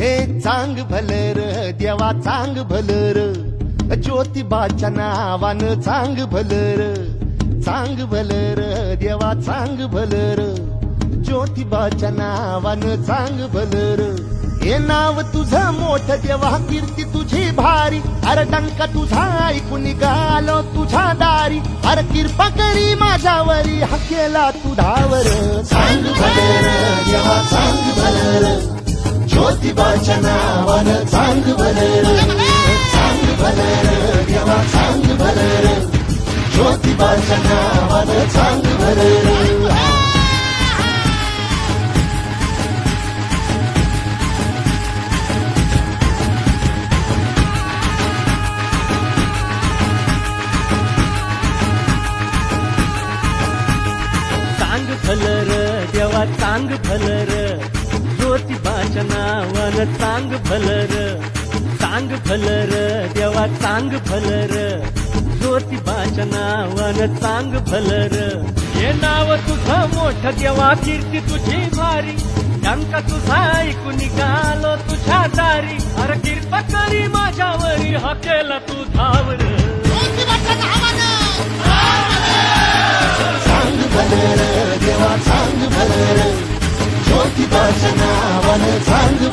हे चांग भलर देवा चांग भलर ज्योतिबाच्या नावानं चांग भलर चांग भलर देवा चांग भलर ज्योतिबाच्या नावानं चांग भलर. हे नाव तुझं मोठ देवा कीर्ती तुझी भारी हर डंका तुझा ऐकून निघालो तुझ्या दारी हर कृपा करी माझ्यावरी हा केला तू धावर. सांग भलर देवा चांग ज्योतिबाच्या नावानं चांग भलर चांग भलर देवा चांग भलर ज्योतिबाच्या नावानं चांग भलर चांग फलर देवा चांग फलर. ज्योतिबाच्या नावानं चांग फलर. चांग फलर देवा चांग फलर. ज्योतिबाच्या नावानं चांग फलर. हे नाव तुझं मोठं देवा कीर्ती तुझी भारी. डंका तुझा ऐकून निघालो तुझ्या दारी. अरे कृपा करी माझ्यावरी हा केला तू धावर ज्योतिबाच्या नावानं सांग